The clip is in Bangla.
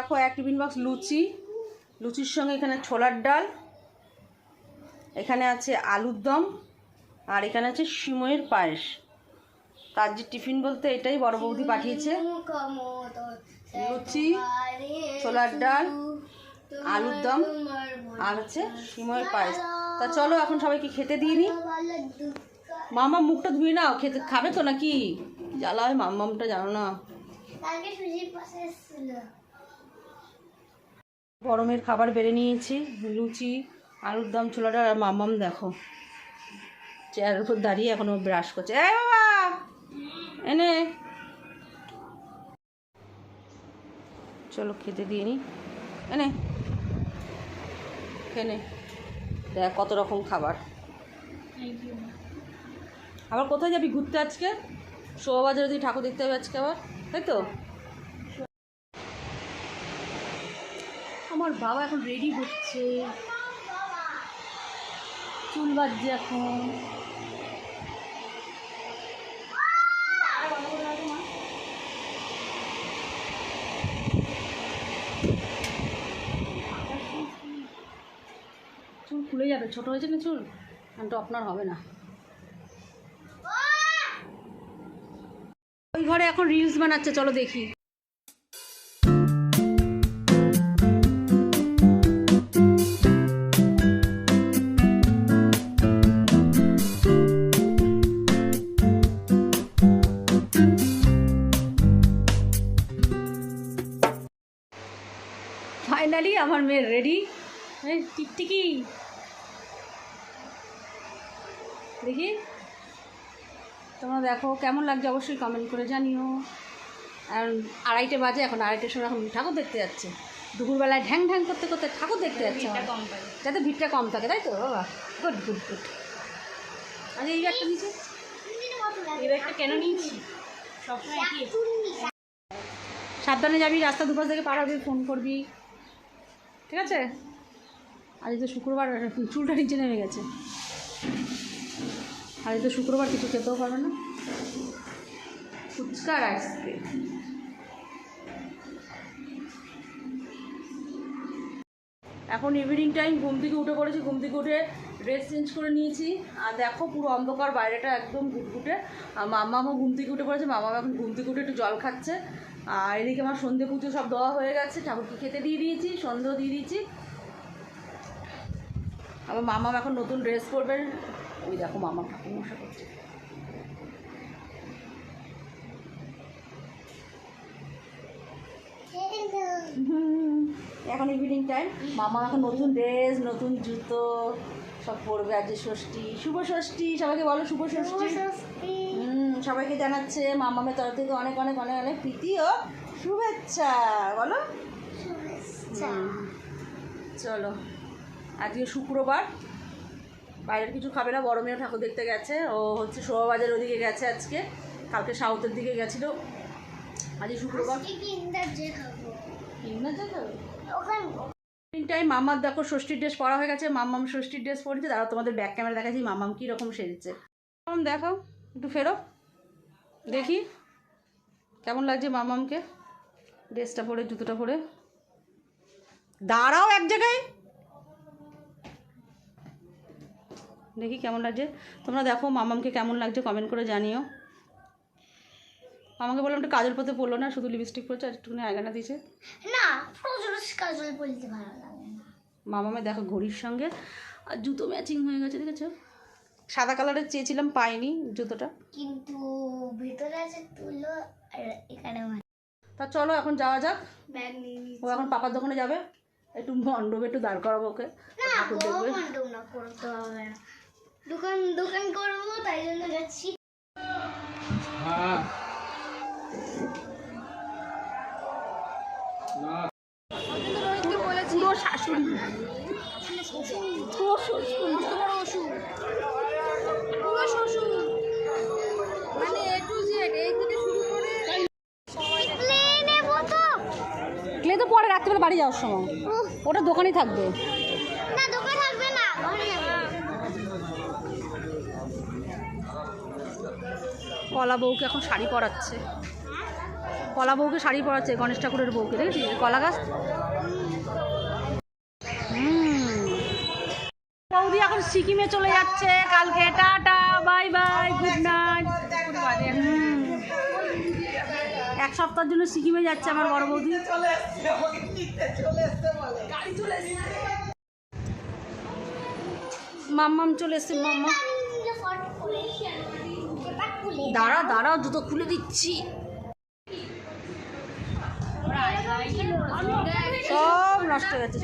দেখো, এক টিফিন বক্স লুচি। লুচির সঙ্গে এখানে ছোলার ডাল। এখানে আছে আলুর দম। আর এখানে আছে সিমইয়ের পায়েস। তার যে টিফিন বলতে এটাই বড় বৌদি পাঠিয়েছে। লুচি, ছোলার ডাল, আলুর দম, আর হচ্ছে সিমইয়ের পায়েস। তা চলো, এখন সবাইকে খেতে দিয়ে নিই মামা, মুখটা ধুয়ে নাও। খেতে, খাবে তো নাকি? জ্বালা হয় মাম্মামটা, জানো না। গরমের খাবার বেড়ে নিয়েছি। লুচি, আলুর দম, ছোলাটা আর মাম্মাম দেখো। চেয়ারের উপর দাঁড়িয়ে এখনও ব্রাশ করছে। এই বাবা! এনে। চলো খেতে দিয়ে নি। এনে। খেনে দেখ কত রকম খাবার। আবার কোথায় যাবি ঘুরতে আজকে? শোভাবাজারে যদি ঠাকুর দেখতে হবে আজকে আবার, তাই তো আমার বাবা এখন রেডি হচ্ছে। চুল বাজছে এখন। চুল খুলে যাবে। ছোট হয়েছে না চুল? তো আপনার হবে না। ওই ঘরে এখন রিলস বানাচ্ছে, চলো দেখি। ফাইনালি আমার মেয়ে রেডি টিকটিকি। দেখি। তোমরা দেখো কেমন লাগছে অবশ্যই কমেন্ট করে জানিও। আর আড়াইটে বাজে এখন আড়াইটের সময় এখন ঠাকুর দেখতে যাচ্ছে। দুপুরবেলায় ঢ্যাং ঢ্যাং করতে করতে ঠাকুর দেখতে যাচ্ছে যাতে ভিড়টা কম থাকে তাই তো? বাবা গুড গুড গুড। আর এই একটা নিচে? এই ব্যাগটা কেন নিয়েছি সবসময় কি? সাবধানে যাবি রাস্তা দুপাশ থেকে পার হবি ফোন করবি। ঠিক আছে? আজ তো শুক্রবার, চুলটা নিচে নেমে গেছে। আজ তো শুক্রবার, কিছু খেতেও পারবে না। ফুচকা আর আইসক্রিম এখন ইভিনিং টাইম ঘুম থেকে উঠে পড়েছি, ঘুম থেকে উঠে ড্রেস চেঞ্জ করে নিয়েছি। আর দেখো পুরো অন্ধকার, বাইরেটা একদম ঘুটঘুটে। আর মামামও ঘুম থেকে উঠে পড়েছে মামা এখন ঘুম থেকে উঠে একটু জল খাচ্ছে। আর এদিকে আমার সন্ধে পুজো সব দেওয়া হয়ে গেছে, ঠাকুরকে খেতে দিয়ে দিয়েছি, সন্ধেও দিয়ে দিয়েছি। আবার মামাম এখন নতুন ড্রেস পরবে ওই দেখো মামা ঠাকুর মশা করছে হুম, এখন ইভিনিং টাইম মামা এখন নতুন ড্রেস নতুন জুতো সব পরবে আজকে ষষ্ঠী। শুভ ষষ্ঠী সবাইকে বলো শুভ ষষ্ঠী। হুম সবাইকে জানাচ্ছে মামামের তরফ থেকে অনেক অনেক অনেক অনেক প্রীতি ও শুভেচ্ছা। বলো। চলো আজকে শুক্রবার। বাইরের কিছু খাবে না বড় মেয়ে ঠাকুর দেখতে গেছে। ও হচ্ছে শোভাবাজার ওদিকে গেছে আজকে। কালকে সাউথের দিকে গেছিল। আজকে শুক্রবার। টাইম মামার দেখো ষষ্ঠীর ড্রেস পরা হয়ে গেছে। মামাম ষষ্ঠীর ড্রেস পরেছে, তারা তোমাদের ব্যাক ক্যামেরা দেখাচ্ছি মামাম কীরকম সেজেছে। কেমন দেখাও একটু ফেরো। দেখি, কেমন লাগছে মামামকে? ড্রেসটা পরে, জুতোটা পরে। দাঁড়াও এক জায়গায়। দেখি কেমন লাগছে। তোমরা দেখো মামামকে কেমন লাগছে কমেন্ট করে জানিও। আমাকে বললাম একটু কাজল পথে পড়ল না শুধু লিপস্টিক পড়ছে আর একটুখানি আয়গানা দিয়েছে। না প্রচুর কাজল বলতে ভালো লাগে না। মামামে দেখো ঘড়ির সঙ্গে। আর জুতো ম্যাচিং হয়ে গেছে দেখেছ? সাদা কালারের চেয়েছিলাম পাইনি জুতোটা। কিন্তু ভিতরে আছে তুলো আর এখানে তা চলো এখন যাওয়া যাক। ব্যাগ নিয়ে নিচ্ছি ও এখন পাপার দোকানে যাবে। একটু মণ্ডপে একটু দাঁড় করাবো ওকে। না ঠাকুর দেখবে। না করতে হবে দোকান দোকান করব তাই জন্য যাচ্ছি পুরো শাশুড়ি পুরো শ্বশুর পুরো শ্বশুর মানে এ টু জেড এই থেকে শুরু করে নেব তো ক্লে তো পরে রাত্রিবেলা বাড়ি যাওয়ার সময়। ওটা দোকানেই থাকবে। না দোকান থাকবে না কলা বউকে এখন শাড়ি পরাচ্ছে। কলা বউকে শাড়ি পরাচ্ছে গণেশ ঠাকুরের বউকে দেখেছি কলা গাছ? সিকিমে চলে যাচ্ছে। কালকে tata, bye bye good night এক সপ্তাহের জন্য সিকিমে যাচ্ছে আমার বড় বৌদি। মাম্মাম চলে এসছে, মাম্মা। দাঁড়া দাঁড়া, জুতো খুলে দিচ্ছি। সব নষ্ট হয়ে গেছে